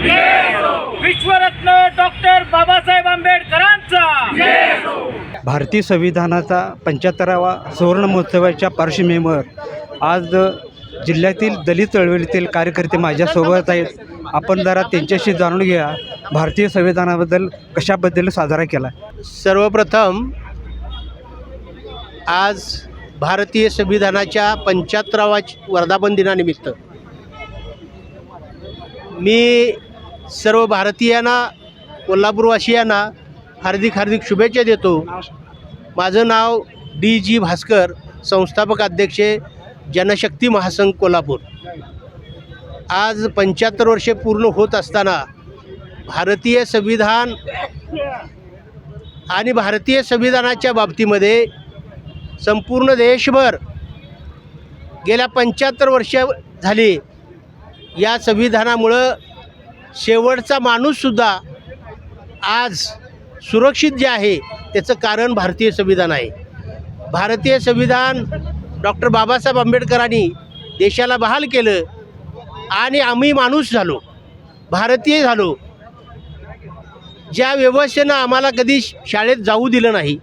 विश्वरत्न doctor Babasaheb आंबेडकरांचा. भारतीय संविधानाचा पंच्याहत्तरावा सुवर्ण महोत्सवाच्या पार्श्वभूमीवर आज जिल्ह्यातील दलित चळवळीतील कार्यकर्ते माझ्यासोबत आहेत. आपण जरा त्यांच्याशी जाणून घ्या भारतीय संविधानाबद्दल कशाबद्दल साजरा केला? सर्वप्रथम आज भारतीय संविधानाच्या पंच्याहत्तरावा वर्धापन दिनानिमित्त मी सर्व भारतीयांना कोल्हापूरवासियांना हार्दिक हार्दिक शुभेच्छा देतो. माझं नाव डी जी भास्कर संस्थापक अध्यक्ष जनशक्ती महासंघ कोल्हापूर. आज पंच्याहत्तर वर्षे पूर्ण होत असताना भारतीय संविधान आणि भारतीय संविधानाच्या बाबतीमध्ये संपूर्ण देशभर गेल्या पंच्याहत्तर वर्ष झाली या संविधानामुळं शेवटचा माणूससुद्धा आज सुरक्षित जे आहे त्याचं कारण भारतीय संविधान आहे. भारतीय संविधान डॉक्टर बाबासाहेब आंबेडकरांनी देशाला बहाल केलं आणि आम्ही माणूस झालो भारतीय झालो. ज्या व्यवस्थेनं आम्हाला कधी शाळेत जाऊ दिलं नाही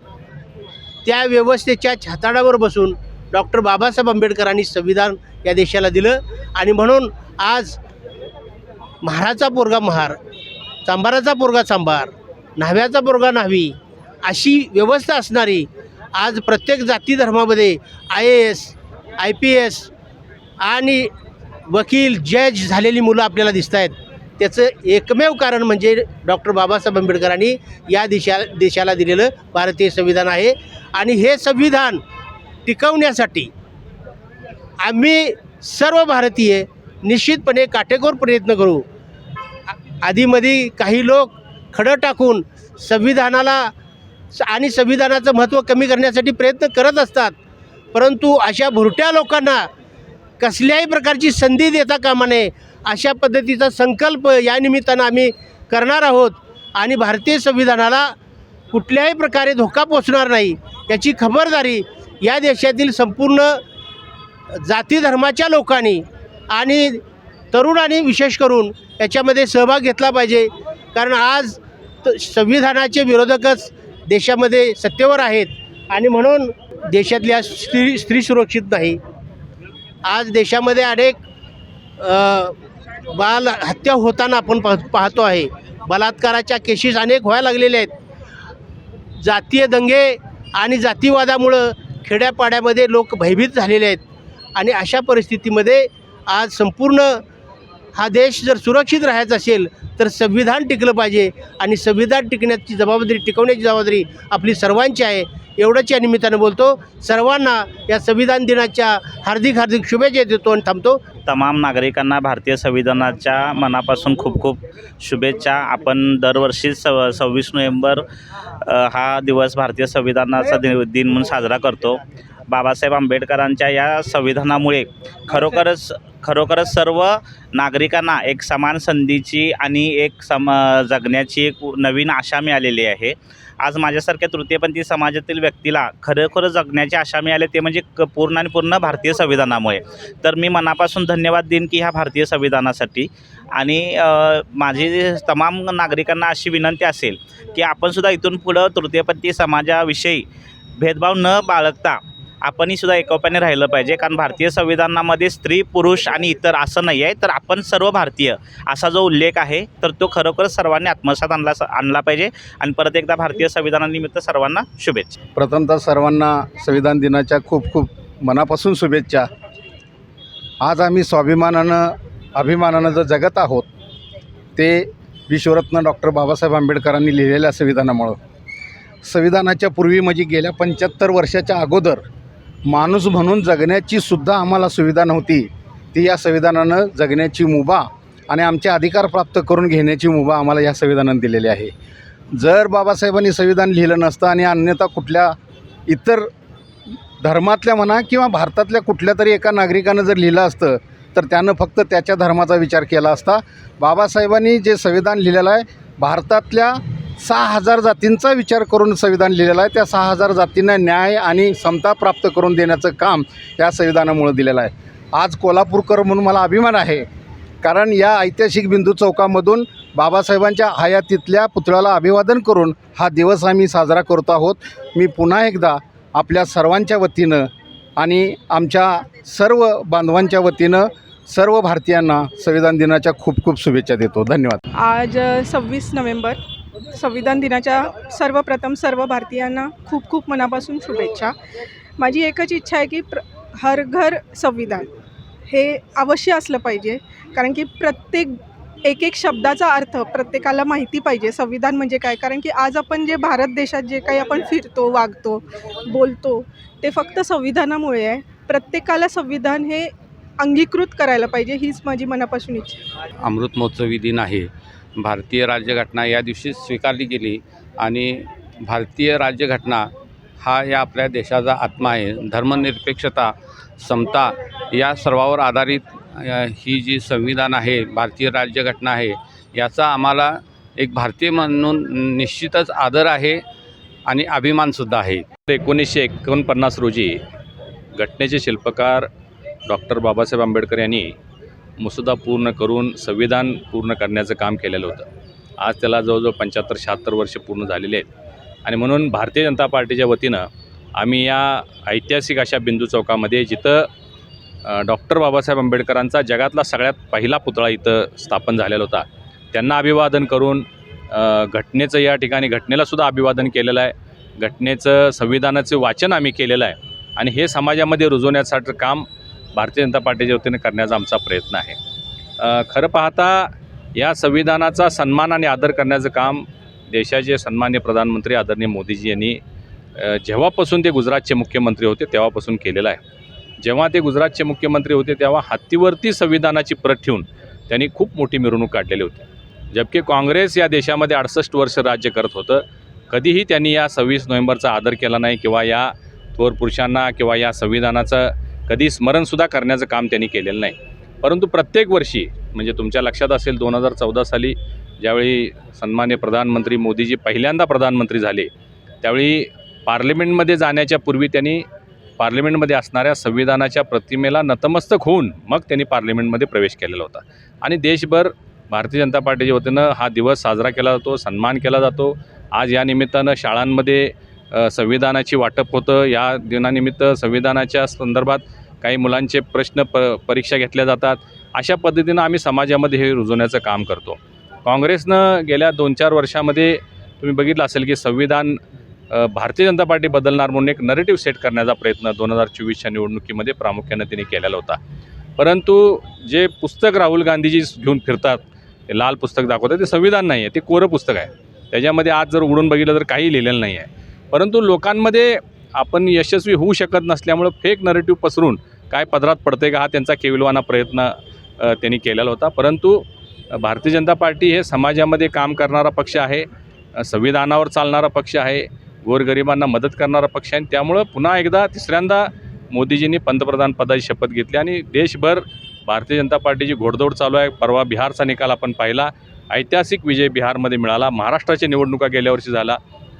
त्या व्यवस्थेच्या छाताडावर बसून डॉक्टर बाबासाहेब आंबेडकरांनी संविधान या देशाला दिलं आणि म्हणून आज महाराचा पोरगा महार चांभाराचा पोरगा चांभार न्हाव्याचा पोरगा न्हावी अशी व्यवस्था असणारी आज प्रत्येक जाती धर्मामध्ये I A S I P S आणि वकील जज झालेली मुलं आपल्याला दिसत आहेत त्याचं एकमेव कारण म्हणजे डॉक्टर बाबासाहेब आंबेडकरांनी या देशा देशाला दिलेलं भारतीय संविधान आहे. आणि हे संविधान टिकवण्यासाठी आम्ही सर्व भारतीय निश्चितपणे काटेकोर प्रयत्न करू. आधीमध्ये काही लोक खडं टाकून संविधानाला स- आणि संविधानाचं महत्त्व कमी करण्यासाठी प्रयत्न करत असतात. परंतु अशा भुरट्या लोकांना कसल्याही प्रकारची संधी देता कामा नये अशा पद्धतीचा संकल्प या निमित्तानं आम्ही करणार आहोत. आणि भारतीय संविधानाला कुठल्याही प्रकारे धोका पोचणार नाही याची खबरदारी या देशातील संपूर्ण जाती धर्माच्या लोकांनी आणि तरुणांनी विशेष करून याच्यामध्ये सहभाग घेतला पाहिजे. कारण आज त- संविधानाचे विरोधकच देशामध्ये सत्तेवर आहेत आणि म्हणून देशातल्या स्त्री स्त्री सुरक्षित नाही. आज देशामध्ये अनेक बाल हत्या होताना आपण पाह पाहतो आहे. बलात्काराच्या केसेस अनेक व्हायला लागलेल्या आहेत. जातीय दंगे आणि जातीवादामुळं खेड्यापाड्यामध्ये लोक भयभीत झालेले आहेत. आणि अशा परिस्थितीमध्ये आज संपूर्ण हा देश जर सुरक्षित राहायचा असेल तर संविधान टिकलं पाहिजे. आणि संविधान टिकण्याची जबाबदारी टिकवण्याची जबाबदारी आपली सर्वांची आहे. एवढंच या निमित्तानं बोलतो. सर्वांना या संविधान दिनाच्या हार्दिक हार्दिक शुभेच्छा देतो आणि थांबतो. तमाम नागरिकांना भारतीय संविधानाच्या मनापासून खूप खूप शुभेच्छा. आपण दरवर्षी सव सव्वीस नोव्हेंबर हा दिवस भारतीय संविधानाचा दि दिन म्हणून साजरा करतो. बाबासाहेब आंबेडकरांच्या या संविधानामुळे खरोखरच खरोखरच सर्व नागरिकांना एक समान संधीची आणि एक सम जगण्याची एक नवीन आशा मिळालेली आहे. आज माझ्यासारख्या तृतीयपंथी समाजातील व्यक्तीला खरोखर जगण्याची आशा मिळाली ते म्हणजे क पूर्ण आणि पूर्ण भारतीय संविधानामुळे. तर मी मनापासून धन्यवाद देईन की ह्या भारतीय संविधानासाठी. आणि माझी तमाम नागरिकांना अशी विनंती असेल की आपणसुद्धा इथून पुढं तृतीयपंथी समाजाविषयी भेदभाव न बाळगता आपणही सुद्धा एकोप्याने राहिलं पाहिजे. कारण भारतीय संविधानामध्ये स्त्री पुरुष आणि इतर असं नाही आहे. तर आपण सर्व भारतीय असा जो उल्लेख आहे तर तो खरोखर सर्वांनी आत्मसात आणला आणला पाहिजे. आणि परत एकदा भारतीय संविधानानिमित्त सर्वांना शुभेच्छा. प्रथमतः सर्वांना संविधान दिनाच्या खूप खूप मनापासून शुभेच्छा. आज आम्ही स्वाभिमानानं अभिमानानं जर जगत आहोत ते विश्वरत्न डॉक्टर बाबासाहेब आंबेडकरांनी लिहिलेल्या संविधानामुळं. संविधानाच्या पूर्वी म्हणजे गेल्या पंच्याहत्तर वर्षाच्या अगोदर माणूस म्हणून जगण्याची सुद्धा आम्हाला सुविधा नव्हती. ती या संविधानानं जगण्याची मुभा आणि आमचे अधिकार प्राप्त करून घेण्याची मुभा आम्हाला या संविधानानं दिलेली आहे. जर बाबासाहेबांनी संविधान लिहिलं नसतं आणि अन्यथा कुठल्या इतर धर्मातल्या म्हणा किंवा भारतातल्या कुठल्या तरी एका नागरिकानं जर लिहिलं असतं तर त्यानं फक्त त्याच्या धर्माचा विचार केला असता. बाबासाहेबांनी जे संविधान लिहिलेलं आहे भारतातल्या सहा हजार जातींचा विचार करून संविधान लिहिलेलं आहे. त्या सहा हजार जातींना न्याय आणि समता प्राप्त करून देण्याचं काम या संविधानामुळं दिलेलं आहे. आज कोल्हापूरकर म्हणून मला अभिमान आहे. कारण या ऐतिहासिक बिंदू चौकामधून बाबासाहेबांच्या हयातीतल्या पुतळ्याला अभिवादन करून हा दिवस आम्ही साजरा करत आहोत. मी पुन्हा एकदा आपल्या सर्वांच्या वतीनं आणि आमच्या सर्व बांधवांच्या वतीनं सर्व भारतीयांना संविधान दिनाच्या खूप खूप शुभेच्छा देतो. धन्यवाद. आज सव्वीस नोव्हेंबर संविधान दिनाच्या सर्वप्रथम सर्व भारतीयांना खूप खूप मनापासून शुभेच्छा. माझी एकच इच्छा आहे की प्र हर घर संविधान. हे अवश्य असलं पाहिजे. कारण की प्रत्येक एक एक शब्दाचा अर्थ प्रत्येकाला माहिती पाहिजे. संविधान म्हणजे काय? कारण की आज आपण जे भारत देशात जे काही आपण फिरतो वागतो बोलतो ते फक्त संविधानामुळे आहे. प्रत्येकाला संविधान हे अंगीकृत करायला पाहिजे हीच माझी मनापासून इच्छा अमृत महोत्सवी दिन आहे. भारतीय राज्यघटना या दिवशी स्वीकारली गेली आणि भारतीय राज्यघटना हा या आपल्या देशाचा आत्मा आहे. धर्मनिरपेक्षता समता या सर्वावर आधारित ही जी संविधान आहे भारतीय राज्यघटना आहे याचा आम्हाला एक भारतीय म्हणून निश्चितच आदर आहे आणि अभिमानसुद्धा आहे. एकोणीसशे एकोणपन्नास रोजी घटनेचे शिल्पकार डॉक्टर बाबासाहेब आंबेडकर यांनी मसुदा पूर्ण करून संविधान पूर्ण करण्याचं काम केलेलं होतं. आज त्याला जवळजवळ पंच्याहत्तर शहात्तर वर्ष पूर्ण झालेले आहेत. आणि म्हणून भारतीय जनता पार्टीच्या वतीनं आम्ही या ऐतिहासिक अशा बिंदू चौकामध्ये जिथं डॉक्टर बाबासाहेब आंबेडकरांचा जगातला सगळ्यात पहिला पुतळा इथं स्थापन झालेला होता. त्यांना अभिवादन करून घटनेचं या ठिकाणी घटनेलासुद्धा अभिवादन केलेलं आहे. घटनेचं संविधानाचं वाचन आम्ही केलेलं आहे. आणि हे समाजामध्ये रुजवण्यासाठी काम भारतीय जनता पार्टीच्या वतीने करण्याचा आमचा प्रयत्न आहे. खरं पाहता या संविधानाचा सन्मान आणि आदर करण्याचं काम देशाचे सन्मान्य प्रधानमंत्री आदरणीय मोदीजी यांनी जेव्हापासून ते गुजरातचे मुख्यमंत्री होते तेव्हापासून केलेलं आहे. जेव्हा ते गुजरातचे मुख्यमंत्री होते तेव्हा हत्तीवरती संविधानाची प्रत ठेवून त्यांनी खूप मोठी मिरवणूक काढलेली होती. जबकी काँग्रेस या देशामध्ये अडसष्ट वर्ष राज्य करत होतं कधीही त्यांनी या सव्वीस नोव्हेंबरचा आदर केला नाही किंवा या थोर पुरुषांना किंवा या संविधानाचं कधी स्मरणसुद्धा करण्याचं काम त्यांनी केलेलं नाही. परंतु प्रत्येक वर्षी म्हणजे तुमच्या लक्षात असेल दोन हजार चौदा साली ज्यावेळी सन्मान्य प्रधानमंत्री मोदीजी पहिल्यांदा प्रधानमंत्री झाले त्यावेळी पार्लमेंटमध्ये जाण्याच्या पूर्वी त्यांनी पार्लमेंटमध्ये असणाऱ्या संविधानाच्या प्रतिमेला नतमस्तक होऊन मग त्यांनी पार्लमेंटमध्ये प्रवेश केलेला होता. आणि देशभर भारतीय जनता पार्टीच्या वतीनं हा दिवस साजरा केला जातो सन्मान केला जातो. आज या निमित्तानं शाळांमध्ये संविधानाची वाटप होतं. या दिनानिमित्त संविधानाच्या संदर्भात काही मुलांचे प्रश्न प परीक्षा घेतल्या जातात. अशा पद्धतीनं आम्ही समाजामध्ये हे रुजवण्याचं काम करतो. काँग्रेसनं गेल्या दोन चार वर्षामध्ये तुम्ही बघितलं असेल की संविधान भारतीय जनता पार्टी बदलणार म्हणून एक नरेटिव्ह सेट करण्याचा प्रयत्न दोन हजार चोवीसच्या निवडणुकीमध्ये प्रामुख्यानं तिने केलेला होता. परंतु जे पुस्तक राहुल गांधीजी घेऊन फिरतात ते लाल पुस्तक दाखवतात ते संविधान नाही आहे ते कोरं पुस्तक आहे. त्याच्यामध्ये आज जर उडून बघितलं तर काही लिहिलेलं नाही आहे परंतु लोकांमध्ये आपण यशस्वी होऊ शकत नसल्यामुळं फेक नरेटिव्ह पसरून काय पदरात पडते का हा त्यांचा केविलवाना प्रयत्न त्यांनी केलेला होता. परंतु भारतीय जनता पार्टी हे समाजामध्ये काम करणारा पक्ष आहे संविधानावर चालणारा पक्ष आहे गोरगरिबांना मदत करणारा पक्ष आहे आणि त्यामुळं पुन्हा एकदा तिसऱ्यांदा मोदीजींनी पंतप्रधान पदाची शपथ घेतली आणि देशभर भारतीय जनता पार्टीची घोडदौड चालू आहे. परवा बिहारचा निकाल आपण पाहिला. ऐतिहासिक विजय बिहारमध्ये मिळाला. महाराष्ट्राच्या निवडणुका गेल्या वर्षी झाला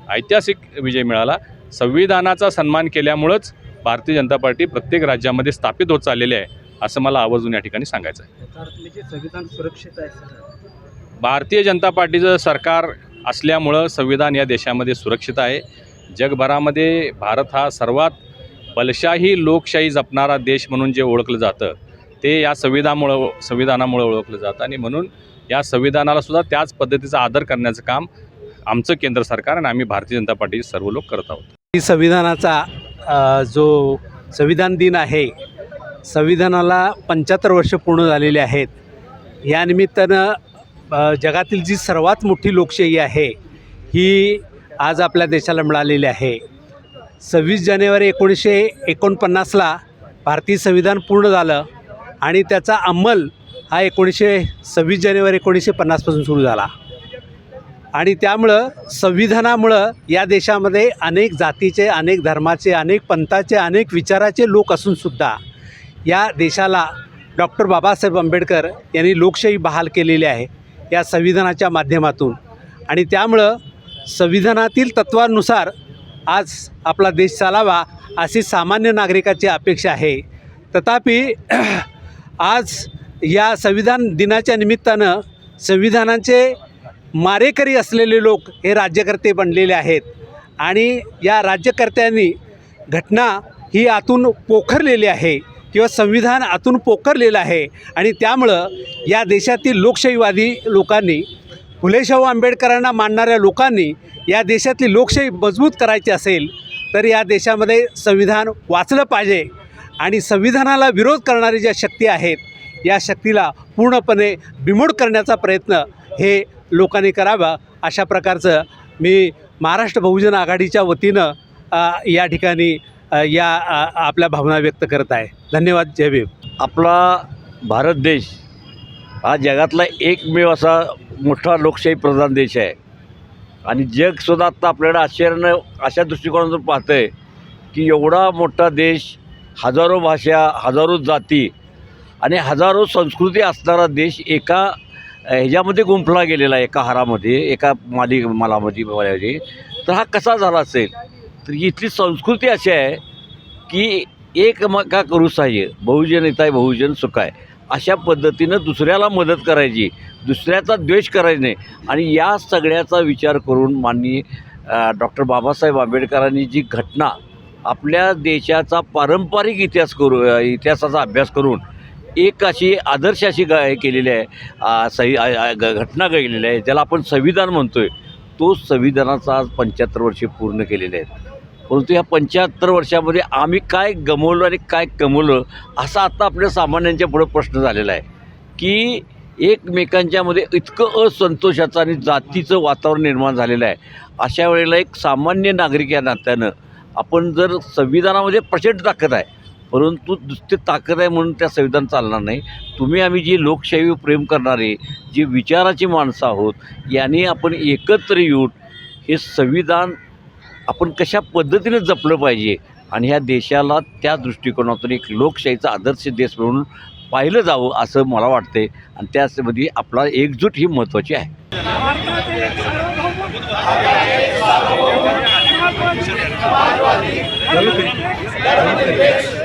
ऐतिहासिक विजय मिळाला. संविधानाचा सन्मान केल्यामुळंच भारतीय जनता पार्टी प्रत्येक राज्यामध्ये स्थापित होत चाललेली आहे असं मला आवर्जून या ठिकाणी सांगायचं आहे. संविधान सुरक्षित आहे भारतीय जनता पार्टीचं सरकार असल्यामुळं संविधान या देशामध्ये सुरक्षित आहे. जगभरामध्ये भारत हा सर्वात बलशाही लोकशाही जपणारा देश म्हणून जे ओळखलं जातं ते या संविधानामुळं संविधानामुळं ओळखलं जातं. आणि म्हणून या संविधानाला सुद्धा त्याच पद्धतीचा आदर करण्याचं काम आमचं केंद्र सरकार आणि आम्ही भारतीय जनता पार्टीचे सर्व लोक करत आहोत. ही संविधानाचा जो संविधान दिन आहे संविधानाला पंच्याहत्तर वर्ष पूर्ण झालेली आहेत. या निमित्तानं जगातील जी सर्वात मोठी लोकशाही आहे ही आज आपल्या देशाला मिळालेली आहे. सव्वीस जानेवारी एकोणीसशे एकोणपन्नासला भारतीय संविधान पूर्ण झालं आणि त्याचा अंमल हा एकोणीसशे सव्वीस जानेवारी एकोणीसशे पन्नासपासून सुरू झाला. आणि त्यामुळं संविधानामुळं या देशामध्ये अनेक जातीचे अनेक धर्माचे अनेक पंथाचे अनेक विचाराचे लोक असूनसुद्धा या देशाला डॉक्टर बाबासाहेब आंबेडकर यांनी लोकशाही बहाल केलेली आहे या संविधानाच्या माध्यमातून. आणि त्यामुळं संविधानातील तत्वानुसार आज आपला देश चालावा अशी सामान्य नागरिकाची अपेक्षा आहे. तथापि आज या संविधान दिनाच्या निमित्तानं संविधानाचे मारेकरी असलेले लोक हे राज्यकर्ते बनलेले आहेत. आणि या राज्यकर्त्यांनी घटना ही आतून पोखरलेली आहे किंवा संविधान आतून पोखरलेलं आहे. आणि त्यामुळं या देशातील लोकशाहीवादी लोकांनी फुलेशाहू आंबेडकरांना मानणाऱ्या लोकांनी या देशातली लोकशाही मजबूत करायची असेल तर या देशामध्ये संविधान वाचलं पाहिजे. आणि संविधानाला विरोध करणारी ज्या शक्ती आहेत या शक्तीला पूर्णपणे बिमोड करण्याचा प्रयत्न हे लोकांनी करावा अशा प्रकारचं मी महाराष्ट्र बहुजन आघाडीच्या वतीनं या ठिकाणी या आपल्या भावना व्यक्त करत आहे. धन्यवाद. जय आपला भारत देश हा जगातला एकमेव असा मोठा लोकशाही प्रधान देश आहे. आणि जगसुद्धा आत्ता आपल्याला आश्चर्यानं अशा दृष्टिकोनातून पाहतं आहे की एवढा मोठा देश हजारो भाषा हजारो जाती आणि हजारो संस्कृती असणारा देश एका ह्याच्यामध्ये गुंफला गेलेला आहे एका हारामध्ये एका माली मालामध्ये तर हा कसा झाला असेल? तर इथली संस्कृती अशी आहे की एकमेका करू सहाय्य बहुजन येत आहे बहुजन सुखाय. अशा पद्धतीनं दुसऱ्याला मदत करायची दुसऱ्याचा द्वेष करायचा नाही. आणि या सगळ्याचा विचार करून माननीय डॉक्टर बाबासाहेब आंबेडकरांनी जी घटना आपल्या देशाचा पारंपरिक इतिहास करू इतिहासाचा अभ्यास करून एक अशी आदर्श अशी ग हे केलेली आहे. सही ग- घटना घडलेली आहे ज्याला आपण संविधान म्हणतो आहे तो संविधानाचा आज पंच्याहत्तर वर्षे पूर्ण केलेले आहेत. परंतु या पंच्याहत्तर वर्षामध्ये आम्ही काय गमवलं आणि काय कमवलं असा आता आपल्या सामान्यांच्या पुढं प्रश्न झालेला आहे. की एकमेकांच्यामध्ये इतकं असंतोषाचं आणि जातीचं वातावरण निर्माण झालेलं आहे. अशा वेळेला एक सामान्य नागरिक या नात्यानं आपण जर संविधानामध्ये प्रचंड ताकद आहे परंतु नुसते ताकद आहे म्हणून त्या संविधान चालणार नाही. तुम्ही आम्ही जी लोकशाही प्रेम करणारे जी विचाराची माणसं आहोत याने आपण एकत्र येऊन हे संविधान आपण कशा पद्धतीने जपलं पाहिजे आणि ह्या देशाला त्या दृष्टिकोनातून एक लोकशाहीचा आदर्श देश म्हणून पाहिलं जावं असं मला वाटते आणि त्यामध्ये आपला एकजूट ही महत्त्वाची आहे. भारताचे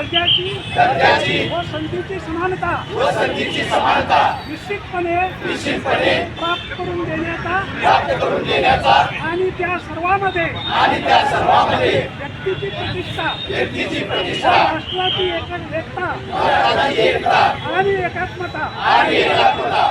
विश्वास श्रद्धा व स्वातंत्र्य दर्जाची व संधीची समानता निश्चितपणे प्राप्त करून देण्याचा आणि त्या सर्वांमध्ये व्यक्तीची प्रतिष्ठा राष्ट्राची एकता आणि एकात्मता.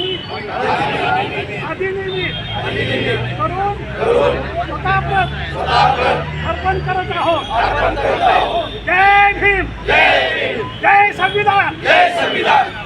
अधिनियमित करून अर्पण करत आहोत. जय भीम जय संविधान.